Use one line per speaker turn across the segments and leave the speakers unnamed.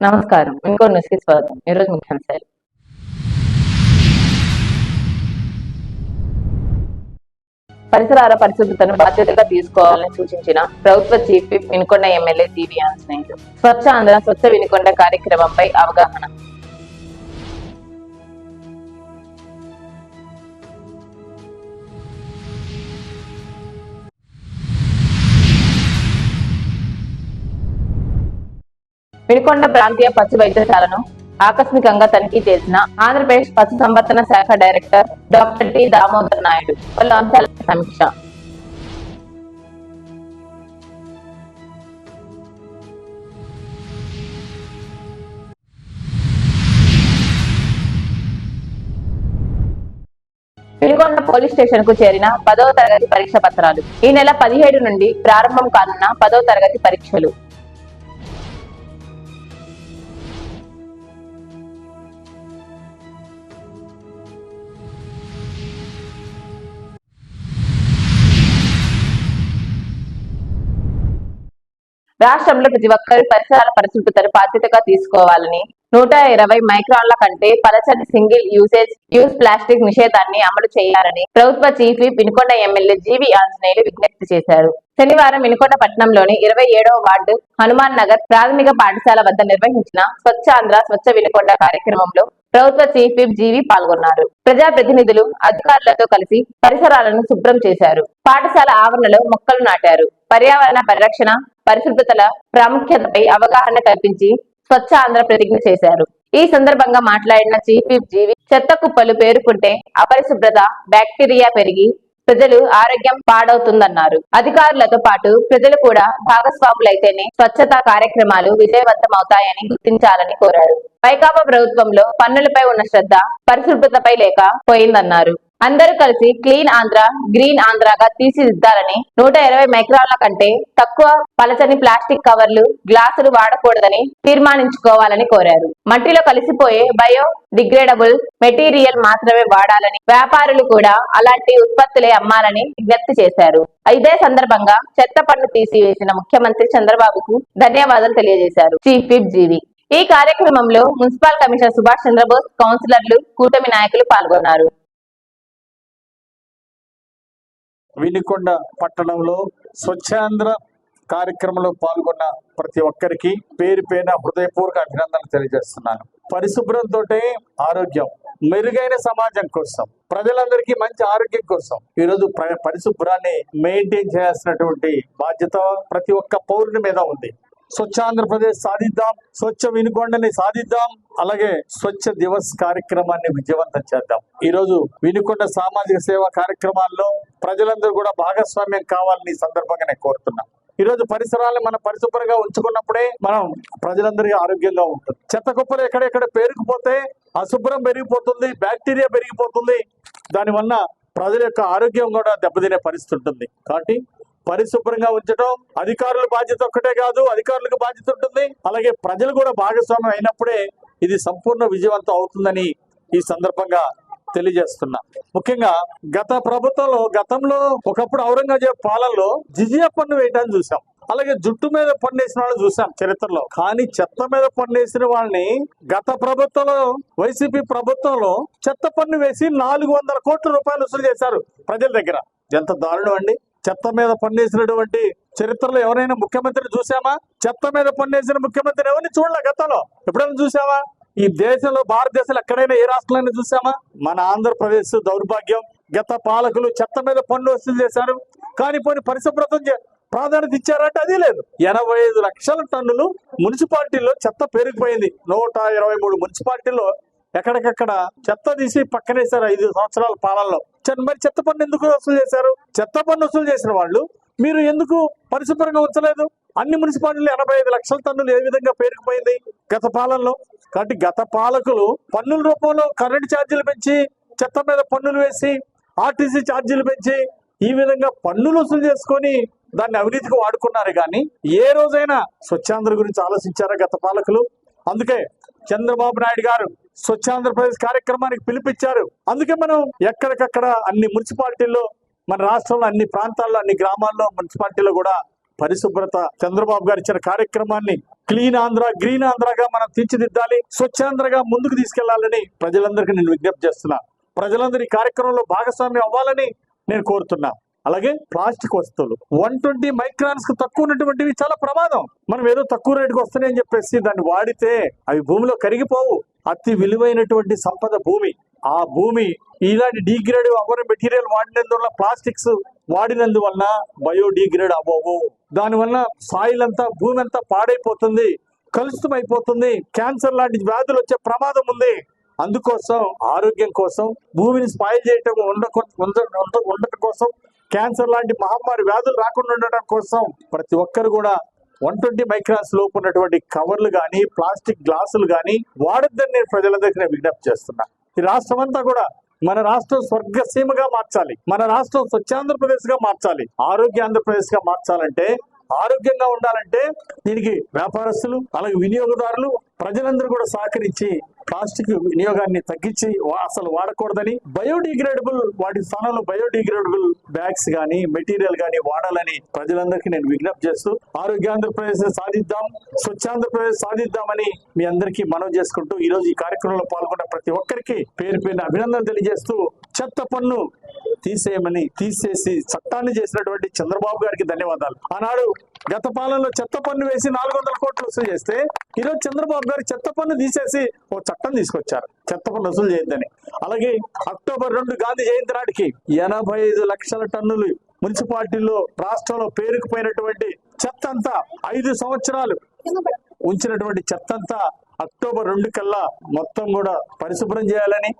నమస్కారం. ఇంకో న్యూస్కి స్వాగతం. ఈరోజు ముఖ్యాంశాలు. పరిసరాల పరిశుభ్రతను బాధ్యతగా తీసుకోవాలని సూచించిన ప్రభుత్వ chief whip Vinukonda MLA G V Anjaneyulu. Swachh Andhra Swachh Vinukonda కార్యక్రమంపై అవగాహన. వినుకొండ ప్రాంతీయ పశు వైద్యశాలను ఆకస్మికంగా తనిఖీ చేసిన ఆంధ్రప్రదేశ్ పశు సంవర్ధన శాఖ director doctor T Damodar Naidu. పలు అంశాల సమీక్ష. వినుకొండ పోలీస్ స్టేషన్కు చేరిన పదవ తరగతి పరీక్ష పత్రాలు. ఈ నెల పదిహేడు నుండి ప్రారంభం కానున్న పదవ తరగతి పరీక్షలు. రాష్ట్రంలో ప్రతి ఒక్కరి పరిసరాల పరిశుభ్రతను బాధ్యతగా తీసుకోవాలని నూట ఇరవై మైక్రాన్ల కంటే పలచని సింగిల్ యూసేజ్ యూజ్ ప్లాస్టిక్ నిషేధాన్ని అమలు చేయాలని ప్రభుత్వ chief Vinukonda MLA G V Anjaneyulu విజ్ఞప్తి చేశారు. శనివారం వినుకొండ పట్టణంలోని ఇరవై ఏడవ వార్డు హనుమాన్ నగర్ ప్రాథమిక పాఠశాల వద్ద నిర్వహించిన స్వచ్ఛ ఆంధ్ర స్వచ్ఛ వినుకొండ కార్యక్రమంలో ప్రభుత్వ చీఫ్ విప్ జీవి పాల్గొన్నారు. ప్రజాప్రతినిధులు అధికారులతో కలిసి పరిసరాలను శుభ్రం చేశారు. పాఠశాల ఆవరణలో మొక్కలు నాటారు. పర్యావరణ పరిరక్షణ పరిశుభ్రతల ప్రాముఖ్యతపై అవగాహన కల్పించి స్వచ్ఛ ఆంధ్ర ప్రతిజ్ఞ చేశారు. ఈ సందర్భంగా మాట్లాడిన చీఫ్ జీవి చెత్త కుప్పలు పేరుకుంటే అపరిశుభ్రత బ్యాక్టీరియా పెరిగి ప్రజలు ఆరోగ్యం పాడవుతుందన్నారు. అధికారులతో పాటు ప్రజలు కూడా భాగస్వాములైతేనే స్వచ్ఛతా కార్యక్రమాలు విజయవంతం అవుతాయని గుర్తించాలని కోరారు. వైకాపా ప్రభుత్వంలో పన్నులపై ఉన్న శ్రద్ధ పరిశుభ్రతపై లేక పోయిందన్నారు. అందరూ కలిసి క్లీన్ ఆంధ్ర గ్రీన్ ఆంధ్రాగా తీర్చిదిద్దాలని నూట ఇరవై మైక్రాన్ల కంటే తక్కువ పలచని ప్లాస్టిక్ కవర్లు గ్లాసులు వాడకూడదని తీర్మానించుకోవాలని కోరారు. మట్టిలో కలిసిపోయే బయో డిగ్రేడబుల్ మెటీరియల్ మాత్రమే వాడాలని వ్యాపారులు కూడా అలాంటి ఉత్పత్తులే అమ్మాలని విజ్ఞప్తి చేశారు. ఇదే సందర్భంగా చెత్త పన్ను తీసివేసిన ముఖ్యమంత్రి చంద్రబాబుకు ధన్యవాదాలు తెలియజేశారు. Chief whip G V. ఈ కార్యక్రమంలో మున్సిపల్ కమిషనర్ సుభాష్ చంద్రబోస్ కౌన్సిలర్లు కూటమి నాయకులు పాల్గొన్నారు.
వినుకొండ పట్టణంలో స్వచ్ఛాంధ్ర కార్యక్రమంలో పాల్గొన్న ప్రతి ఒక్కరికి పేరు పైన హృదయపూర్వక అభినందనలు తెలియజేస్తున్నాను. పరిశుభ్రంతో ఆరోగ్యం మెరుగైన సమాజం కోసం ప్రజలందరికీ మంచి ఆరోగ్యం కోసం ఈరోజు పరిశుభ్రాన్ని మెయింటైన్ చేయాల్సినటువంటి బాధ్యత ప్రతి ఒక్క పౌరుని మీద ఉంది. స్వచ్ఛ ఆంధ్రప్రదేశ్ సాధిద్దాం స్వచ్ఛ వినుకొండని సాధిద్దాం అలాగే స్వచ్ఛ దివస్ కార్యక్రమాన్ని విజయవంతం చేద్దాం. ఈ రోజు వినుకొండ సామాజిక సేవా కార్యక్రమాల్లో ప్రజలందరూ కూడా భాగస్వామ్యం కావాలని సందర్భంగా నేను కోరుతున్నా. ఈ రోజు పరిసరాలను మనం పరిశుభ్రంగా ఉంచుకున్నప్పుడే మనం ప్రజలందరికీ ఆరోగ్యంగా ఉంటుంది. చెత్త కుప్పలు ఎక్కడెక్కడ పేరుకుపోతే అశుభ్రం పెరిగిపోతుంది బ్యాక్టీరియా పెరిగిపోతుంది. దానివల్ల ప్రజల యొక్క ఆరోగ్యం కూడా దెబ్బతినే పరిస్థితి ఉంటుంది. కాబట్టి పరిశుభ్రంగా ఉంచడం అధికారుల బాధ్యత ఒక్కటే కాదు అధికారులకు బాధ్యత ఉంటుంది. అలాగే ప్రజలు కూడా భాగస్వామ్యం అయినప్పుడే ఇది సంపూర్ణ విజయవంతం అవుతుందని ఈ సందర్భంగా తెలియజేస్తున్నా. ముఖ్యంగా గత ప్రభుత్వంలో గతంలో ఒకప్పుడు ఔరంగజేబ్ పాలనలో జిజియా పన్ను వేయటాన్ని చూసాం అలాగే జుట్టు మీద పన్నేసిన వాళ్ళు వాళ్ళని చూసాం చరిత్రలో. కానీ చెత్త మీద పన్నేసిన వాళ్ళని గత ప్రభుత్వంలో వైసీపీ ప్రభుత్వంలో చెత్త పన్ను వేసి నాలుగు వందల కోట్ల రూపాయలు వసూలు చేశారు ప్రజల దగ్గర. ఎంత దారుణం అండి. చెత్త మీద పన్నేసినటువంటి చరిత్రలో ఎవరైనా ముఖ్యమంత్రిని చూసామా చెత్త మీద పన్నేసిన ముఖ్యమంత్రి ఎవరిని చూడలే గతంలో? ఎప్పుడైనా చూసావా ఈ దేశంలో భారతదేశంలో ఎక్కడైనా ఏ రాష్ట్రంలో చూసామా మన ఆంధ్రప్రదేశ్ దౌర్భాగ్యం గత పాలకులు చెత్త మీద పన్ను వసూలు చేశారు. కానీ పోనీ పరిశుభ్రతం చే- ప్రాధాన్యత ఇచ్చారంటే అది లేదు. ఎనభై ఐదు లక్షల టన్నులు మున్సిపాలిటీల్లో చెత్త పెరిగిపోయింది నూట ఇరవై మూడు మున్సిపాలిటీల్లో ఎక్కడికక్కడ చెత్త తీసి పక్కనేశారు ఐదు సంవత్సరాల పాలనలో. మరి చెత్త పన్ను ఎందుకు వసూలు చేశారు? చెత్త పన్ను వసూలు చేసిన వాళ్ళు మీరు ఎందుకు పరిశుభ్రంగా ఉంచలేదు? అన్ని మున్సిపాలిటీలు ఎనభై ఐదు లక్షల టన్నులు ఏ విధంగా పేరుకుపోయింది గత పాలనలో? కాబట్టి గత పాలకులు పన్నుల రూపంలో కరెంటు ఛార్జీలు పెంచి చెత్త మీద పన్నులు వేసి ఆర్టీసీ ఛార్జీలు పెంచి ఈ విధంగా పన్నులు వసూలు చేసుకొని దాన్ని అవినీతికి వాడుకున్నారు. కానీ ఏ రోజైనా స్వచ్ఛాంధ్ర గురించి ఆలోచించారా గత పాలకులు? అందుకే చంద్రబాబు నాయుడు గారు స్వచ్ఛాంధ్రప్రదేశ్ కార్యక్రమానికి పిలిపించారు. అందుకే మనం ఎక్కడికక్కడ అన్ని మున్సిపాలిటీల్లో మన రాష్ట్రంలో అన్ని ప్రాంతాల్లో అన్ని గ్రామాల్లో మున్సిపాలిటీలో కూడా పరిశుభ్రత చంద్రబాబు గారు ఇచ్చిన కార్యక్రమాన్ని క్లీన్ ఆంధ్ర గ్రీన్ ఆంధ్రగా మనం తీర్చిదిద్దాలి స్వచ్ఛాంధ్రగా ముందుకు తీసుకెళ్ళాలని ప్రజలందరికీ నేను విజ్ఞప్తి చేస్తున్నా. ప్రజలందరూ ఈ కార్యక్రమంలో భాగస్వామ్యం అవ్వాలని నేను కోరుతున్నా. అలాగే ప్లాస్టిక్ వస్తువులు. వన్ ట్వంటీ మైక్రాన్స్కు తక్కువ ఉన్నటువంటివి చాలా ప్రమాదం. మనం ఏదో తక్కువ రేటుకి వస్తున్నాయని చెప్పేసి దాన్ని వాడితే అవి భూమిలో కరిగిపోవు. అతి విలువైనటువంటి సంపద భూమి. ఆ భూమి ఇలాంటి డీగ్రేడ్ అవ్వని మెటీరియల్ వాడినందువల్ల ప్లాస్టిక్స్ వాడినందువలన బయోడీగ్రేడ్ అవ్వవు. దానివల్ల సాయిల్ అంతా భూమి అంతా పాడైపోతుంది కలుషితం అయిపోతుంది క్యాన్సర్ లాంటి వ్యాధులు వచ్చే ప్రమాదం ఉంది. అందుకోసం ఆరోగ్యం కోసం భూమిని స్పాయిల్ చేయటం ఉండ- ఉండ- ఉండటం కోసం క్యాన్సర్ లాంటి మహమ్మారి వ్యాధులు రాకుండా ఉండటం కోసం ప్రతి ఒక్కరు కూడా వన్ ట్వంటీ మైక్రాన్స్ లోపు ఉన్నటువంటి కవర్లు కానీ ప్లాస్టిక్ గ్లాసులు కానీ వాడొద్దని నేను ప్రజలందరికీ నేను విజ్ఞప్తి చేస్తున్నా. ఈ రాష్ట్రం అంతా కూడా మన రాష్ట్రం స్వర్గసీమగా మార్చాలి. మన రాష్ట్రం స్వచ్ఛాంధ్రప్రదేశ్గా మార్చాలి. ఆరోగ్య ఆంధ్రప్రదేశ్గా మార్చాలంటే ఆరోగ్యంగా ఉండాలంటే దీనికి వ్యాపారస్తులు అలాగే వినియోగదారులు ప్రజలందరూ కూడా సహకరించి ప్లాస్టిక్ వినియోగాన్ని తగ్గించి అసలు వాడకూడదని బయోడిగ్రేడబుల్ వాటి స్థానంలో బయోడిగ్రేడబుల్ బ్యాగ్స్ కానీ మెటీరియల్ కానీ వాడాలని ప్రజలందరికీ నేను విజ్ఞప్తి చేస్తూ ఆరోగ్యాంధ్రప్రదేశ్ సాధిద్దాం స్వచ్ఛాంధ్రప్రదేశ్ సాధిద్దామని మీ అందరికీ మనవి చేసుకుంటూ ఈ రోజు ఈ కార్యక్రమంలో పాల్గొన్న ప్రతి ఒక్కరికి పేరు పేరున అభినందన తెలియజేస్తూ చెత్త పన్ను తీసేయమని తీసేసి చట్టాన్ని చేసినటువంటి చంద్రబాబు గారికి ధన్యవాదాలు. ఆనాడు గత పాలనలో చెత్త పన్ను వేసి నాలుగు వందల కోట్లు వసూలు చేస్తే ఈరోజు చంద్రబాబు గారు చెత్త పన్ను తీసేసి ఓ చట్టం తీసుకొచ్చారు. చెత్త పన్ను వసూలు చేయొద్దని అలాగే అక్టోబర్ రెండు గాంధీ జయంతి నాటికి ఎనభై ఐదు లక్షల టన్నులు మున్సిపాలిటీల్లో రాష్ట్రంలో పేరుకుపోయినటువంటి చెత్త అంతా ఐదు సంవత్సరాలు ఉంచినటువంటి చెత్త అంతా అక్టోబర్ రెండు కల్లా మొత్తం కూడా పరిశుభ్రం చేయాలని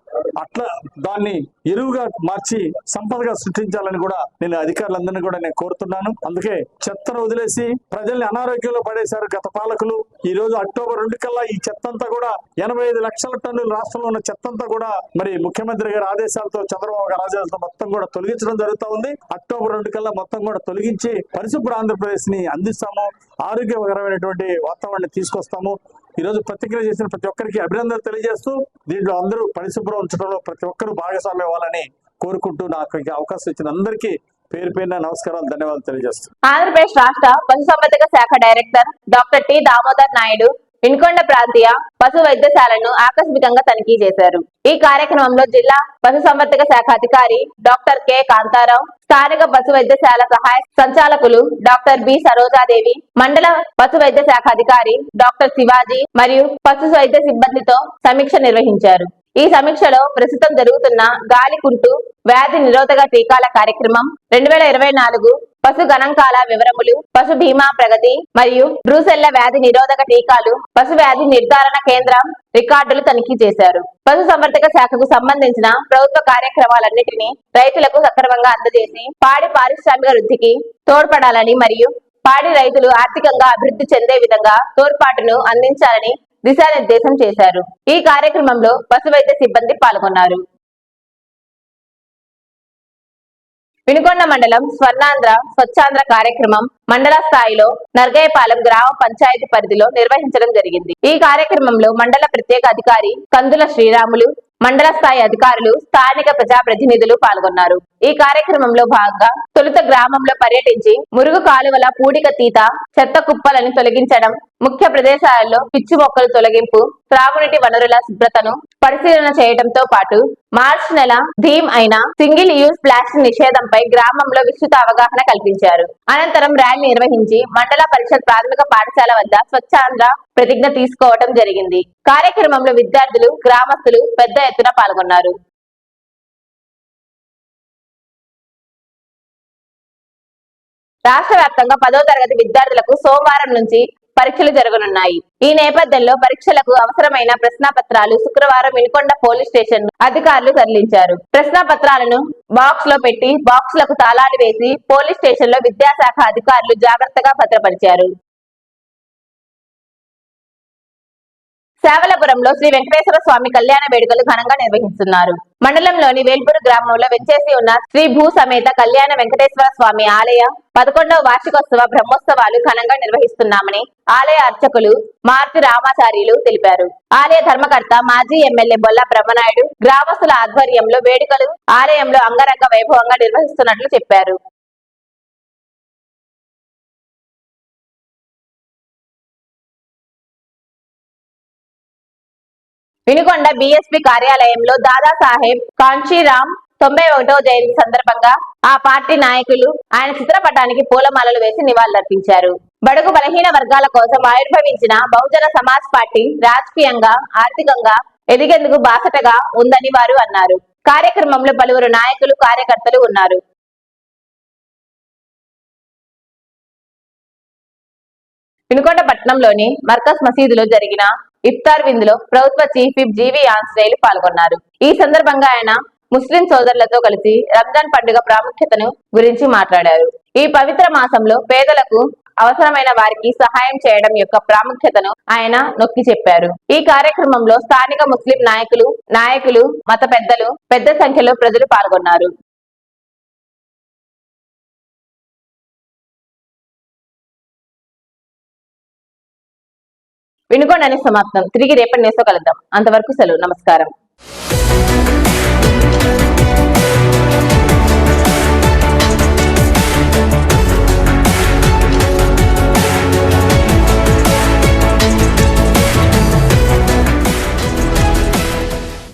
అట్లా దాన్ని ఎరువుగా మార్చి సంపదగా సృష్టించాలని కూడా నేను అధికారులందరినీ కూడా నేను కోరుతున్నాను. అందుకే చెత్తను వదిలేసి ప్రజల్ని అనారోగ్యంలో పడేశారు గత పాలకులు. ఈ రోజు అక్టోబర్ రెండు కల్లా ఈ చెత్త అంతా కూడా ఎనభై ఐదు లక్షల టన్నులు రాష్ట్రంలో ఉన్న చెత్త అంతా కూడా మరి ముఖ్యమంత్రి గారి ఆదేశాలతో చంద్రబాబు గారి ఆదేశాలతో మొత్తం కూడా తొలగించడం జరుగుతూ ఉంది. అక్టోబర్ రెండు కల్లా మొత్తం కూడా తొలగించి పరిశుభ్ర ఆంధ్రప్రదేశ్ని అందిస్తాము. ఆరోగ్యకరమైనటువంటి వాతావరణాన్ని తీసుకొస్తాము. ఈ రోజు ప్రతిక్రియ చేసిన ప్రతి ఒక్కరికి అభినందనలు తెలియజేస్తూ దీంట్లో అందరూ పరిశుభ్రం ఉంచడంలో ప్రతి ఒక్కరూ భాగస్వామ్యం అవ్వాలని కోరుకుంటూ నాకు అవకాశం ఇచ్చిన అందరికీ పేరు పేరున నమస్కారాలు ధన్యవాదాలు తెలియజేస్తూ
ఆంధ్రప్రదేశ్ రాష్ట్ర పశుసంవర్ధక శాఖ director doctor T Damodar Naidu Vinukonda ప్రాంతీయ పశు వైద్యశాలను ఆకస్మికంగా తనిఖీ చేశారు. ఈ కార్యక్రమంలో జిల్లా పశుసంవర్ధక శాఖ అధికారి డాక్టర్ కె. కాంతారావు స్థానిక పశు వైద్యశాల సహాయ సంచాలకులు డాక్టర్ బి. సరోజాదేవి మండల పశు వైద్య శాఖ అధికారి డాక్టర్ శివాజీ మరియు పశు వైద్య సిబ్బందితో సమీక్ష నిర్వహించారు. ఈ సమీక్షలో ప్రస్తుతం జరుగుతున్న గాలికుంటు వ్యాధి నిరోధక టీకాల కార్యక్రమం రెండు వేల ఇరవై నాలుగు పశు గణాంకాల వివరములు పశు బీమా ప్రగతి మరియు బ్రూసెల్ల వ్యాధి నిరోధక టీకాలు పశు వ్యాధి నిర్ధారణ కేంద్రం రికార్డులు తనిఖీ చేశారు. పశు సంవర్ధక శాఖకు సంబంధించిన ప్రభుత్వ కార్యక్రమాలన్నింటినీ రైతులకు సక్రమంగా అందజేసి పాడి పారిశ్రామిక వృద్ధికి తోడ్పడాలని మరియు పాడి రైతులు ఆర్థికంగా అభివృద్ధి చెందే విధంగా తోడ్పాటును అందించాలని దిశానిర్దేశం చేశారు. ఈ కార్యక్రమంలో పశు వైద్య సిబ్బంది పాల్గొన్నారు. వినుకొండ మండలం స్వర్ణాంధ్ర స్వచ్ఛాంధ్ర కార్యక్రమం మండల స్థాయిలో నర్గయపాలెం గ్రామ పంచాయతీ పరిధిలో నిర్వహించడం జరిగింది. ఈ కార్యక్రమంలో మండల ప్రత్యేక అధికారి కందుల శ్రీరాములు మండల స్థాయి అధికారులు స్థానిక ప్రజాప్రతినిధులు పాల్గొన్నారు. ఈ కార్యక్రమంలో భాగంగా తొలుత గ్రామంలో పర్యటించి మురుగు కాలువల పూడిక తీత చెత్త కుప్పలను తొలగించడం ముఖ్య ప్రదేశాలలో పిచ్చి మొక్కలు తొలగింపు త్రాగునీటి వనరుల శుభ్రతను పరిశీలన చేయడంతో పాటు మార్చి నెల థీమ్ అయిన సింగిల్ యూజ్ ప్లాస్టిక్ నిషేధంపై గ్రామంలో విస్తృత అవగాహన కల్పించారు. అనంతరం ర్యాలీ నిర్వహించి మండల పరిషత్ ప్రాథమిక పాఠశాల వద్ద స్వచ్ఛాంధ్ర ప్రతిజ్ఞ తీసుకోవడం జరిగింది. కార్యక్రమంలో విద్యార్థులు గ్రామస్తులు పెద్ద ఎత్తున పాల్గొన్నారు. రాష్ట్ర వ్యాప్తంగా పదో తరగతి విద్యార్థులకు సోమవారం నుంచి పరీక్షలు జరగనున్నాయి. ఈ నేపథ్యంలో పరీక్షలకు అవసరమైన ప్రశ్నాపత్రాలు శుక్రవారం వినుకొండ పోలీస్ స్టేషన్ అధికారులు తరలించారు. ప్రశ్నాపత్రాలను బాక్స్లో పెట్టి బాక్స్లకు తాళాలు వేసి పోలీస్ స్టేషన్లో విద్యాశాఖ అధికారులు జాగ్రత్తగా భద్రపరిచారు. సేవలపురంలో శ్రీ వెంకటేశ్వర స్వామి కళ్యాణ వేడుకలు ఘనంగా నిర్వహిస్తున్నారు. మండలంలోని వేల్పూరు గ్రామంలో వెంచేసి ఉన్న శ్రీ భూ సమేత కళ్యాణ వెంకటేశ్వర స్వామి ఆలయ పదకొండవ వార్షికోత్సవ బ్రహ్మోత్సవాలు ఘనంగా నిర్వహిస్తున్నామని ఆలయ అర్చకులు మారుతి రామాచార్యులు తెలిపారు. ఆలయ ధర్మకర్త మాజీ ఎమ్మెల్యే బొల్ల బ్రహ్మనాయుడు గ్రామస్తుల ఆధ్వర్యంలో వేడుకలు ఆలయంలో అంగరంగ వైభవంగా నిర్వహిస్తున్నట్లు చెప్పారు. వినుకొండ బీఎస్పీ కార్యాలయంలో దాదాసాహెబ్ కాంచీరామ్ తొంభై ఒకటో జయంతి సందర్భంగా ఆ పార్టీ నాయకులు ఆయన చిత్రపటానికి పూలమాలలు వేసి నివాళులర్పించారు. బడుగు బలహీన వర్గాల కోసం ఆవిర్భవించిన బహుజన సమాజ్ పార్టీ రాజకీయంగా ఆర్థికంగా ఎదిగేందుకు బాసటగా ఉందని వారు అన్నారు. కార్యక్రమంలో పలువురు నాయకులు కార్యకర్తలు ఉన్నారు. వినుకొండ పట్టణంలోని మర్కజ్ మసీదులో జరిగిన ఇఫ్తార్ విందులో ప్రభుత్వ చీఫ్ విప్ జీవి ఆంజనేయులు పాల్గొన్నారు. ఈ సందర్భంగా ఆయన ముస్లిం సోదరులతో కలిసి రంజాన్ పండుగ ప్రాముఖ్యతను గురించి మాట్లాడారు. ఈ పవిత్ర మాసంలో పేదలకు అవసరమైన వారికి సహాయం చేయడం యొక్క ప్రాముఖ్యతను ఆయన నొక్కి చెప్పారు. ఈ కార్యక్రమంలో స్థానిక ముస్లిం నాయకులు నాయకులు మత పెద్దలు పెద్ద సంఖ్యలో ప్రజలు పాల్గొన్నారు. వినుకోండి సమాప్తం. తిరిగి రేపటి నేసో కలుద్దాం. అంతవరకు సెలవు. నమస్కారం.